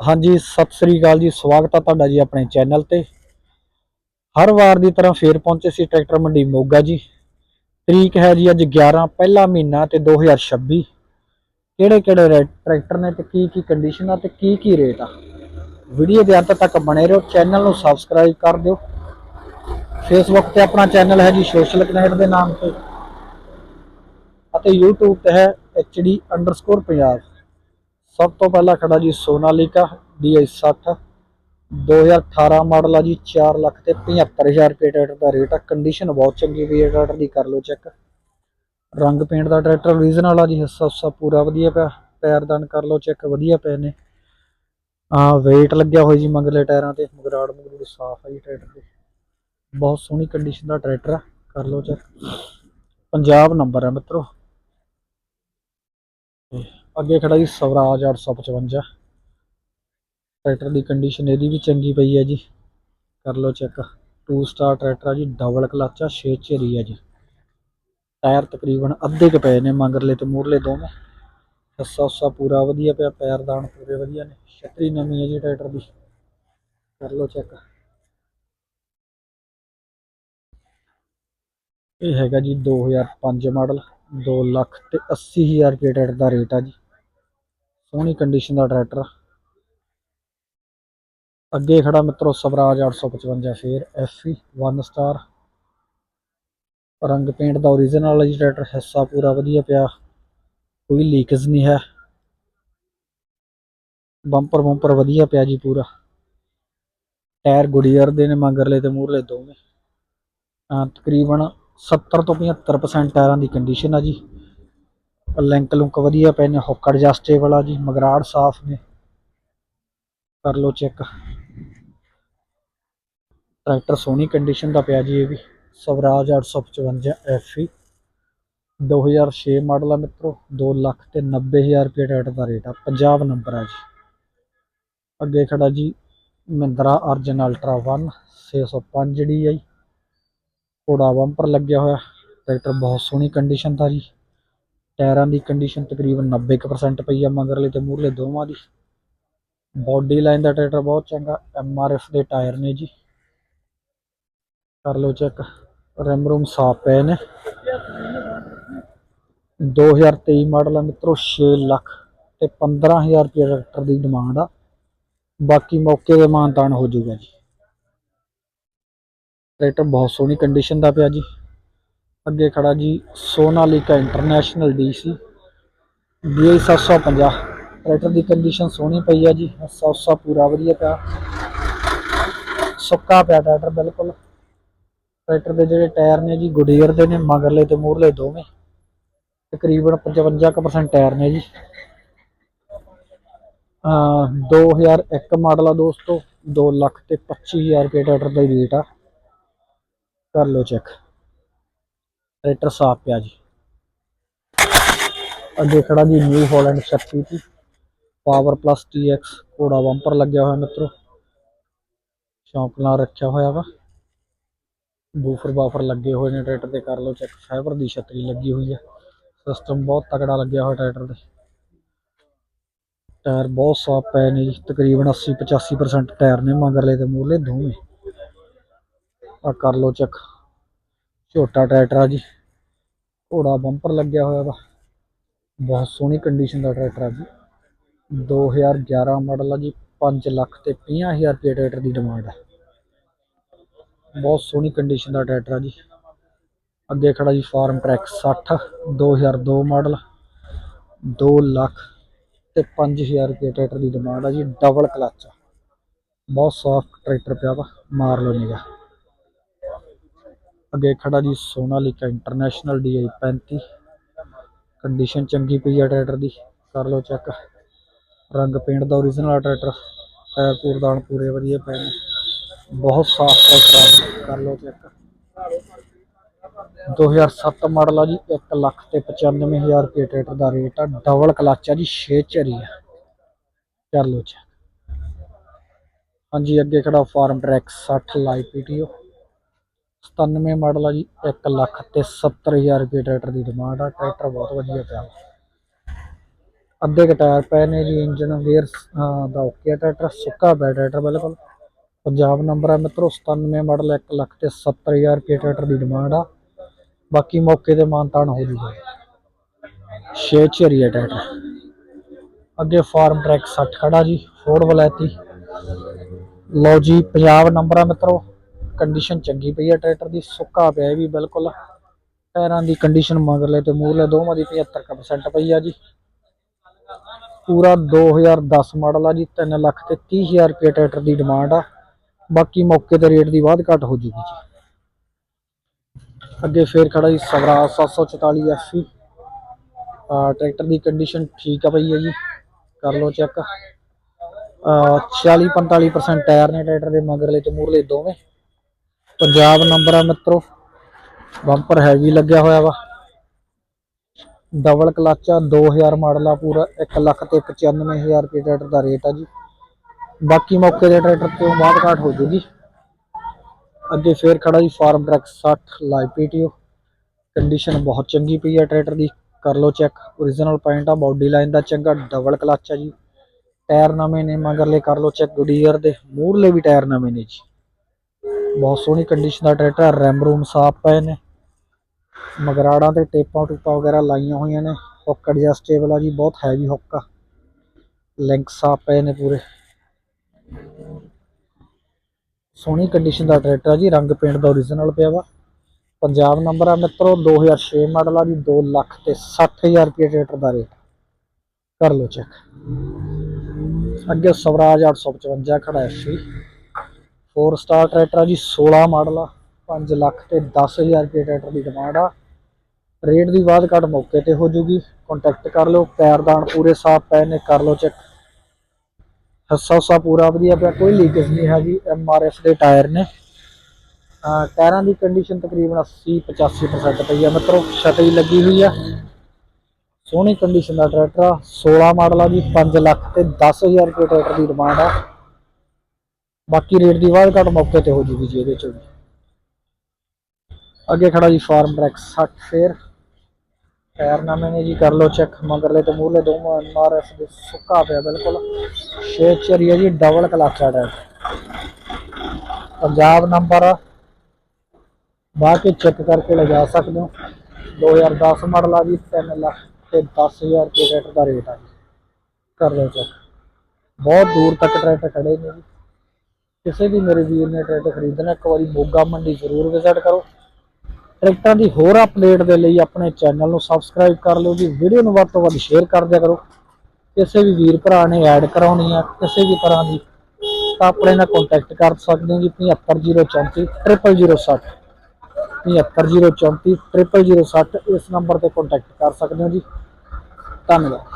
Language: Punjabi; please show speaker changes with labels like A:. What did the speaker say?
A: ਹਾਂਜੀ, ਸਤਿ ਸ੍ਰੀ ਅਕਾਲ ਜੀ, ਸਵਾਗਤ ਆ ਤੁਹਾਡਾ ਜੀ ਆਪਣੇ ਚੈਨਲ ਤੇ। ਹਰ ਵਾਰ ਦੀ ਤਰ੍ਹਾਂ ਫੇਰ ਪਹੁੰਚੇ ਸੀ ਟਰੈਕਟਰ ਮੰਡੀ ਮੋਗਾ ਜੀ। ਤਰੀਕ ਹੈ ਜੀ ਅੱਜ 11 ਪਹਿਲਾ ਮਹੀਨਾ ਤੇ 2026 ਕਿਹੜੇ ਕਿਹੜੇ ਰੇਟ ਟਰੈਕਟਰ ਨੇ ਤੇ ਕੀ ਕੀ ਕੰਡੀਸ਼ਨ ਆ ਤੇ ਕੀ ਕੀ ਰੇਟ ਆ? ਵੀਡੀਓ ਦੇ ਅੰਤ ਤੱਕ ਬਣੇ ਰਹੋ, ਚੈਨਲ ਨੂੰ ਸਬਸਕ੍ਰਾਈਬ ਕਰ ਦਿਓ। ਫੇਸਬੁੱਕ ਤੇ ਆਪਣਾ ਚੈਨਲ ਹੈ ਜੀ ਸੋਸ਼ਲ ਕਨੈਕਟ ਦੇ ਨਾਮ ਤੇ। ਅਤੇ YouTube ਤੇ ਹੈ HD_ਪੰਜਾਬ ਸਭ ਤੋਂ ਪਹਿਲਾਂ ਖੜਾ ਜੀ ਸੋਨਾਲੀਕਾ DI 60 2018 ਮਾਡਲ ਆ ਜੀ 4 ਲੱਖ ਤੇ 75000 ਰੁਪਏ ਟਰੈਕਟਰ ਦਾ ਰੇਟ ਆ। ਕੰਡੀਸ਼ਨ ਬਹੁਤ ਚੰਗੀ ਪਈ ਹੈ, ਟਰੈਕਟਰ ਦੀ ਕਰ ਲਓ ਚੈੱਕ ਰੰਗ ਪੇਂਟ ਦਾ ਟਰੈਕਟਰ ਓਰੀਜਨਲ ਆ ਜੀ, ਹਿੱਸਾ ਹੁੱਸਾ ਪੂਰਾ ਵਧੀਆ ਪਿਆ। ਪੈਰਦਾਨ ਕਰ ਲਓ ਚੈੱਕ ਵਧੀਆ ਪਏ ਨੇ। ਆ weight ਲੱਗਿਆ ਹੋਇਆ ਜੀ ਮੰਗਲੇ ਟਾਇਰਾਂ ਤੇ, ਮਗਰਾੜ ਮਗਰੂੜ ਸਾਫ਼ ਆ ਜੀ ਟਰੈਕਟਰ ਦੇ। ਬਹੁਤ ਸੋਹਣੀ ਕੰਡੀਸ਼ਨ ਦਾ ਟਰੈਕਟਰ ਆ, ਕਰ ਲਓ ਚੈੱਕ ਪੰਜਾਬ ਨੰਬਰ ਆ ਮਿੱਤਰੋ। ਅੱਗੇ ਖੜਾ ਜੀ ਸਵਰਾਜ 855 ਟਰੈਕਟਰ ਦੀ ਕੰਡੀਸ਼ਨ ਇਹਦੀ ਵੀ ਚੰਗੀ ਪਈ ਹੈ ਜੀ। ਕਰ ਲਓ ਚੈੱਕ 2 ਸਟਾਰ ਟਰੈਕਟਰ ਆ ਜੀ ਡਬਲ ਕਲਚ ਆ 6 ਝੇਰੀ ਆ ਜੀ। ਟਾਇਰ ਤਕਰੀਬਨ ਅੱਧੇ ਕੁ ਪਏ ਨੇ, ਮੰਗਰਲੇ ਤੇ ਮੂਰਲੇ ਦੋਵੇਂ। ਹਿੱਸਾ ਹੁੱਸਾ ਪੂਰਾ ਵਧੀਆ ਪਿਆ, ਪੈਰ ਪੈਰਦਾਨ ਪੂਰੇ ਵਧੀਆ ਨੇ। ਛਤਰੀ ਨਵੀਂ ਹੈ ਜੀ ਟਰੈਕਟਰ ਦੀ। ਕਰ ਲਓ ਚੈੱਕ ਇਹ ਹੈਗਾ ਜੀ 2005 ਮਾਡਲ 2 ਲੱਖ ਤੇ 80000 ਰੁਪਏ ਟਰੈਕਟਰ ਦਾ ਰੇਟ ਆ ਜੀ। ਸੋਹਣੀ ਕੰਡੀਸ਼ਨ ਦਾ ਟਰੈਕਟਰ ਅੱਗੇ ਖੜਾ ਮਿੱਤਰੋ ਸਵਰਾਜ 855 ਫੇਰ ਐਫਈ 1 ਸਟਾਰ ਰੰਗ ਪੇਂਟ ਦਾ ਓਰੀਜਨਲ ਹੈ ਜੀ ਟਰੈਕਟਰ ਹਿੱਸਾ ਪੂਰਾ ਵਧੀਆ ਪਿਆ। ਕੋਈ ਲੀਕੇਜ ਨਹੀਂ ਹੈ। ਬੰਪਰ ਬੰਪਰ ਵਧੀਆ ਪਿਆ ਜੀ ਪੂਰਾ। ਟਾਇਰ ਗੁਡੀਅਰ ਦੇ ਨੇ ਮਗਰਲੇ ਤੇ ਮੂਰਲੇ ਦੋਵੇਂ। ਤਕਰੀਬਨ 70 ਤੋਂ 75% ਟਾਇਰਾਂ ਦੀ ਕੰਡੀਸ਼ਨ ਆ ਜੀ। ਲਿੰਕ ਲੁੰਕ ਵਧੀਆ ਪਏ ਨੇ ਹੁੱਕ ਐਡਜਸਟੇਬਲ ਆ ਜੀ, ਮਗਰਾੜ ਸਾਫ਼ ਨੇ। ਕਰ ਲਓ ਚੈੱਕ। ਟਰੈਕਟਰ ਸੋਹਣੀ ਕੰਡੀਸ਼ਨ ਦਾ ਪਿਆ ਜੀ ਇਹ ਵੀ, ਸਵਰਾਜ 855 ਐਫਈ 2006 ਮਾਡਲ ਆ ਮਿੱਤਰੋ 2 ਲੱਖ ਤੇ 90000 ਰੁਪਏ ਟਰੈਕਟਰ ਦਾ ਰੇਟ ਆ ਪੰਜਾਬ ਨੰਬਰ ਆ ਜੀ। ਅੱਗੇ ਖੜਾ ਜੀ, Mahindra Arjan ultra 1 605 D G ਘੋੜਾ ਬੰਪਰ ਲੱਗਿਆ ਹੋਇਆ, ਟਰੈਕਟਰ ਬਹੁਤ ਸੋਹਣੀ ਕੰਡੀਸ਼ਨ ਦਾ ਜੀ। ਟਾਇਰਾਂ ਦੀ ਕੰਡੀਸ਼ਨ ਤਕਰੀਬਨ 90% ਪਈ ਆ, ਮੰਗਰਲੇ ਤੇ ਮੂਹਰਲੇ ਦੋਵਾਂ ਦੀ। ਬਾਡੀ ਲਾਈਨ ਦਾ ਟਰੈਕਟਰ ਬਹੁਤ ਚੰਗਾ ਐਮਆਰਐਫ ਦੇ ਟਾਇਰ ਨੇ ਜੀ। ਕਰ ਲਓ ਚੈੱਕ ਰਿਮ ਰੂਮ ਸਾਫ਼ ਪਏ ਨੇ। 2023 ਮਾਡਲ ਆ ਮਿੱਤਰੋ 6 ਲੱਖ ਤੇ 15000 ਰੁਪਏ ਟਰੈਕਟਰ ਦੀ ਡਿਮਾਂਡ ਆ। ਬਾਕੀ ਮੌਕੇ ਦੇ ਮਾਨਤਾਨ ਹੋ ਜਾਊਗਾ ਜੀ। ਟਰੈਕਟਰ ਬਹੁਤ ਸੋਹਣੀ ਕੰਡੀਸ਼ਨ ਦਾ ਪਿਆ ਜੀ। ਅੱਗੇ ਖੜਾ ਜੀ Sonalika International DC DI 750 tractor ਦੀ ਕੰਡੀਸ਼ਨ ਸੋਹਣੀ ਪਈ ਆ ਜੀ ਹਿੱਸਾ ਹੁੱਸਾ ਪੂਰਾ ਵਧੀਆ ਪਿਆ। ਸੁੱਕਾ ਪਿਆ ਟਰੈਕਟਰ, ਬਿਲਕੁਲ। ਟਰੈਕਟਰ ਦੇ ਜਿਹੜੇ ਟਾਇਰ ਨੇ ਜੀ, ਗੁਡੀਅਰ ਦੇ ਨੇ, ਮਗਰਲੇ ਤੇ ਮੂਹਰਲੇ ਦੋਵੇਂ। ਤਕਰੀਬਨ 55% ਟਾਇਰ ਨੇ ਜੀ। ਅਹ 2001 ਮਾਡਲ ਆ ਦੋਸਤੋ 2 ਲੱਖ ਤੇ 25000 ਰੁਪਏ ਟਰੈਕਟਰ ਦਾ ਹੀ ਰੇਟ ਆ। ਕਰ ਲਓ ਚੈੱਕ ਟਰੈਕਟਰ ਸਾਫ਼ ਪਿਆ ਜੀ। ਅੱਗੇ ਖੜਾ ਜੀ New Holland 36 power plus TX ਘੋੜਾ ਬੰਪਰ ਲੱਗਿਆ ਹੋਇਆ ਮਿੱਤਰੋ। ਸ਼ੌਂਕ ਨਾਲ ਰੱਖਿਆ ਹੋਇਆ ਵਾ। ਬੂਫਰ ਬਾਫਰ ਲੱਗੇ ਹੋਏ ਨੇ ਟਰੈਕਟਰ ਤੇ ਕਰ ਲਓ ਚੈੱਕ ਫਾਈਬਰ ਦੀ ਛਤਰੀ ਲੱਗੀ ਹੋਈ ਹੈ ਸਿਸਟਮ ਬਹੁਤ ਤਕੜਾ ਲੱਗਿਆ ਹੋਇਆ ਟਰੈਕਟਰ 'ਤੇ ਟਾਇਰ ਬਹੁਤ ਸਾਫ਼ ਪਏ ਨੇ ਜੀ। ਤਕਰੀਬਨ 80 85% ਟਾਇਰ ਨੇ ਮਗਰਲੇ ਤੇ ਮੂਹਰਲੇ ਦੋਵੇਂ। ਆ ਕਰ ਲਓ ਚੈੱਕ ਛੋਟਾ ਟਰੈਕਟਰ ਆ ਜੀ। ਘੋੜਾ ਬੰਪਰ ਲੱਗਿਆ ਹੋਇਆ ਵਾ। ਬਹੁਤ ਸੋਹਣੀ ਕੰਡੀਸ਼ਨ ਦਾ ਟਰੈਕਟਰ ਆ ਜੀ। 2011 ਮਾਡਲ ਆ ਜੀ। 5 ਲੱਖ ਤੇ 50000 ਰੁਪਏ ਟਰੈਕਟਰ ਦੀ ਡਿਮਾਂਡ ਆ। ਬਹੁਤ ਸੋਹਣੀ ਕੰਡੀਸ਼ਨ ਦਾ ਟਰੈਕਟਰ ਆ ਜੀ। ਅੱਗੇ ਖੜਾ ਜੀ ਫਾਰਮ ਟਰੈਕ 60 2002 ਮਾਡਲ 2 ਲੱਖ ਤੇ 5000 ਰੁਪਏ ਟਰੈਕਟਰ ਦੀ ਡਿਮਾਂਡ ਆ ਜੀ। ਡਬਲ ਕਲਚ ਬਹੁਤ ਸਾਫਟ ਟਰੈਕਟਰ ਪਿਆ ਵਾ। ਮਾਰ ਲਓ ਨਿਗਾ ਅੱਗੇ ਖੜਾ ਜੀ ਸੋਨਾਲੀਕਾ ਇੰਟਰਨੈਸ਼ਨਲ DI 35 ਕੰਡੀਸ਼ਨ ਚੰਗੀ ਪਈ ਆ ਟਰੈਕਟਰ ਦੀ। ਕਰ ਲਓ ਚੈੱਕ। ਰੰਗ ਪੇਂਟ ਦਾ ਓਰੀਜਨਲ ਟਰੈਕਟਰ। ਟਾਇਰ ਪੂਰਦਾਨ ਪੂਰੇ ਵਧੀਆ ਪਏ ਨੇ। ਬਹੁਤ ਸਾਫ਼ ਟਰੈਕਟਰ ਆ ਕਰ ਲਓ ਚੈੱਕ। 2007 ਮਾਡਲ ਆ ਜੀ। 1 ਲੱਖ ਤੇ 95000 ਰੁਪਏ ਟਰੈਕਟਰ ਦਾ ਰੇਟ ਆ। ਡਬਲ ਕਲਚ ਆ ਜੀ। 6 ਝਰੀ ਆ। ਕਰ ਲਓ ਚੈੱਕ। ਹਾਂਜੀ, ਅੱਗੇ ਖੜਾ Farmtrac 60 live PTO. 97 model ਆ ਜੀ 1 ਲੱਖ ਤੇ 70000 ਰੁਪਏ ਟਰੈਕਟਰ ਦੀ ਡਿਮਾਂਡ ਆ, ਟਰੈਕਟਰ ਬਹੁਤ ਵਧੀਆ ਪਿਆ। ਅੱਧੇ ਕੁ ਟਾਇਰ ਪਏ ਨੇ ਜੀ, ਇੰਜਨ ਗੇਅਰ ਦਾ ਓਕੇ ਟਰੈਕਟਰ, ਸੁੱਕਾ ਪਿਆ ਟਰੈਕਟਰ ਬਿਲਕੁਲ। ਪੰਜਾਬ ਨੰਬਰ ਆ ਮਿੱਤਰੋ 97 ਮਾਡਲ 1 ਲੱਖ ਤੇ 70000 ਰੁਪਏ ਟਰੈਕਟਰ ਦੀ ਡਿਮਾਂਡ ਆ। ਬਾਕੀ ਮੌਕੇ ਤੇ ਮਾਨਤਾਨ ਹੋ ਜੂਗਾ। ਛੇ ਚਰੀ ਹੈ ਟਰੈਕਟਰ। ਅੱਗੇ ਫਾਰਮ ਟਰੈਕ 60 ਖੜਾ ਜੀ ਫੋਰਡ ਵਲੈਤੀ। ਲਓ ਜੀ, ਪੰਜਾਬ ਨੰਬਰ ਆ ਮਿੱਤਰੋ। ਕੰਡੀਸ਼ਨ ਚੰਗੀ ਪਈ ਹੈ ਟਰੈਕਟਰ ਦੀ ਸੁੱਕਾ ਪਿਆ ਵੀ ਬਿਲਕੁਲ। ਟਾਇਰਾਂ ਦੀ ਕੰਡੀਸ਼ਨ ਮਗਰਲੇ ਤੇ ਮੂਰਲੇ ਦੋਵਾਂ ਦੀ 75% ਪਈ ਆ ਜੀ। ਪੂਰਾ 2010 ਮਾਡਲ ਆ ਜੀ 3 ਲੱਖ ਤੇ 30000 ਰੁਪਏ ਟਰੈਕਟਰ ਦੀ ਡਿਮਾਂਡ ਆ। ਬਾਕੀ ਮੌਕੇ ਤੇ ਰੇਟ ਦੀ ਬਾਅਦ ਘੱਟ ਹੋ ਜੂਗੀ ਜੀ। ਅੱਗੇ ਫੇਰ ਖੜਾ ਜੀ ਸਵਰਾਜ 744 ਐਫਈ ਆ, ਟਰੈਕਟਰ ਦੀ ਕੰਡੀਸ਼ਨ ਠੀਕ ਆ ਪਈ ਹੈ ਜੀ। ਕਰ ਲਓ ਚੈੱਕ 40 45% ਟਾਇਰ ਨੇ ਟਰੈਕਟਰ ਦੇ ਮਗਰਲੇ ਤੇ ਮੂਰਲੇ ਦੋਵੇਂ। ਪੰਜਾਬ ਨੰਬਰ ਆ ਮਿੱਤਰੋ। ਬੰਪਰ ਹੈਵੀ ਲੱਗਿਆ ਹੋਇਆ ਵਾ। ਡਬਲ ਕਲਚ ਆ 2000 ਮਾਡਲ ਆ ਪੂਰਾ। 1 ਲੱਖ ਤੇ 95000 ਰੁਪਏ ਟਰੈਕਟਰ ਦਾ ਰੇਟ ਆ ਜੀ। ਬਾਕੀ ਮੌਕੇ ਦੇ ਟਰੈਕਟਰ ਤੋਂ ਬਾਅਦ ਘਾਟ ਹੋ ਜੂਗੀ। ਅੱਗੇ ਫੇਰ ਖੜਾ ਜੀ Farmtrac 60 live PTO condition ਬਹੁਤ ਚੰਗੀ ਪਈ ਆ ਟਰੈਕਟਰ ਦੀ। ਕਰ ਲਓ ਚੈੱਕ origignal ਪੁਆਇੰਟ ਆ ਬਾਡੀ ਲਾਈਨ ਦਾ ਚੰਗਾ। ਡਬਲ ਕਲਚ ਆ ਜੀ। ਟਾਇਰ ਨਵੇਂ ਨੇ, ਮਗਰਲੇ ਕਰ ਲਓ ਚੈੱਕ ਗੁਡੀਅਰ ਦੇ ਮੂਹਰਲੇ ਵੀ ਟਾਇਰ ਨਵੇਂ ਨੇ ਜੀ। ਬਹੁਤ ਸੋਹਣੀ ਕੰਡੀਸ਼ਨ ਦਾ ਟਰੈਕਟਰ ਰੈਮ ਰੂਮ ਸਾਫ਼ ਪਏ ਨੇ। ਮਗਰਾੜਾਂ ਤੇ ਟੇਪਾਂ ਟੂਪਾਂ ਵਗੈਰਾ ਲਾਈਆਂ ਹੋਈਆਂ ਨੇ। ਹੁੱਕ ਐਡਜਸਟੇਬਲ ਆ ਜੀ, ਬਹੁਤ ਹੈਵੀ ਹੁੱਕ ਆ। ਲਿੰਕ ਸਾਫ਼ ਪਏ ਨੇ ਪੂਰੇ। ਸੋਹਣੀ ਕੰਡੀਸ਼ਨ ਦਾ ਟਰੈਕਟਰ ਆ ਜੀ, ਰੰਗ ਪੇਂਟ ਦਾ origignal ਪਿਆ ਵਾ। ਪੰਜਾਬ ਨੰਬਰ ਆ ਮਿੱਤਰੋ 2006 ਮਾਡਲ ਆ ਜੀ 2 ਲੱਖ ਤੇ 60000 ਰੁਪਏ ਟਰੈਕਟਰ ਦਾ ਰੇਟ। ਕਰ ਲਓ ਚੈੱਕ ਅੱਗੇ ਸਵਰਾਜ 855 ਖੜਾ ਹੈ ਸੀ 4 ਸਟਾਰ ਟਰੈਕਟਰ ਆ ਜੀ 16 ਮਾਡਲ ਆ 5 ਲੱਖ ਤੇ 10000 ਰੁਪਏ ਟਰੈਕਟਰ ਦੀ ਡਿਮਾਂਡ ਆ। ਰੇਟ ਦੀ ਬਾਅਦ ਘੱਟ ਮੌਕੇ ਤੇ ਹੋ ਜੂਗੀ। ਕੰਟੈਕਟ ਕਰ ਲਓ ਪੈਰਦਾਨ ਪੂਰੇ ਸਾਫ਼ ਪਏ ਨੇ, ਕਰ ਲਓ ਚੈੱਕ ਹੱਸਾ ਹੁੱਸਾ ਪੂਰਾ ਵਧੀਆ ਪਿਆ, ਕੋਈ ਲੀਕੇਜ ਨਹੀਂ ਹੈਗੀ ਐਮਆਰਐਫ ਦੇ ਟਾਇਰ ਨੇ। ਟਾਇਰਾਂ ਦੀ ਕੰਡੀਸ਼ਨ ਤਕਰੀਬਨ 80 85% ਪਈ ਆ ਮਿੱਤਰੋ ਛਤਰੀ ਲੱਗੀ ਹੋਈ ਆ। ਸੋਹਣੀ ਕੰਡੀਸ਼ਨ ਦਾ ਟਰੈਕਟਰ ਆ 16 ਮਾਡਲ ਆ ਜੀ 5 ਲੱਖ ਤੇ 10000 ਰੁਪਏ ਟਰੈਕਟਰ ਦੀ ਡਿਮਾਂਡ ਆ। ਬਾਕੀ ਰੇਟ ਦੀ ਬਾਅਦ ਘੱਟ ਮੌਕੇ ਤੇ ਹੋ ਜੂਗੀ ਜੀ ਇਹਦੇ ਚੋਂ ਵੀ। ਅੱਗੇ ਖੜਾ ਜੀ ਫਾਰਮ ਟਰੈਕ 60 ਫੇਰ। ਟਾਇਰ ਨਵੇਂ ਨੇ ਜੀ, ਕਰ ਲਓ ਚੈੱਕ। ਮਗਰਲੇ ਤੇ ਮੂਹਰਲੇ ਦੋਵਾਂ ਐਮਆਰਐਫ ਦੇ ਸੁੱਕਾ ਪਿਆ ਬਿਲਕੁਲ। ਛੇ ਚਰੀਆ ਜੀ, ਡਬਲ ਕਲਾਚਾ ਟਾਇਰ ਪੰਜਾਬ ਨੰਬਰ ਬਾਅਦ ਕੇ ਚੈੱਕ ਕਰਕੇ ਲਿਜਾ ਸਕਦੇ ਹੋ। 2010 ਮਾਡਲ ਆ ਜੀ 3 ਲੱਖ ਤੇ 10000 ਰੁਪਏ ਟਰੈਕਟਰ ਦਾ ਰੇਟ ਆ ਜੀ। ਕਰ ਲਓ ਚੈੱਕ। ਬਹੁਤ ਦੂਰ ਤੱਕ ਟਰੈਕਟਰ ਖੜੇ ਨੇ ਜੀ। ਕਿਸੇ ਵੀ ਮੇਰੇ ਵੀਰ ਨੇ ਟਰੈਕਟਰ ਖਰੀਦਣਾ, ਇੱਕ ਵਾਰੀ ਮੋਗਾ ਮੰਡੀ ਜ਼ਰੂਰ ਵਿਜ਼ਿਟ ਕਰੋ। ਟਰੈਕਟਰਾਂ ਦੀ ਹੋਰ ਅਪਡੇਟ ਦੇ ਲਈ ਆਪਣੇ ਚੈਨਲ ਨੂੰ ਸਬਸਕ੍ਰਾਈਬ ਕਰ ਲਿਓ ਜੀ। ਵੀਡੀਓ ਨੂੰ ਵੱਧ ਤੋਂ ਵੱਧ ਸ਼ੇਅਰ ਕਰ ਦਿਆ ਕਰੋ। ਕਿਸੇ ਵੀ ਵੀਰ ਭਰਾ ਨੇ ਐਡ ਕਰਾਉਣੀ ਆ, ਕਿਸੇ ਵੀ ਤਰ੍ਹਾਂ ਦੀ, ਤਾਂ ਆਪਣੇ ਨਾਲ ਕੰਟੈਕਟ ਕਰ ਸਕਦੇ ਹੋ ਜੀ। 75034 00060 75034 00060 ਇਸ ਨੰਬਰ ਤੇ ਕੰਟੈਕਟ ਕਰ ਸਕਦੇ ਹੋ ਜੀ। ਧੰਨਵਾਦ।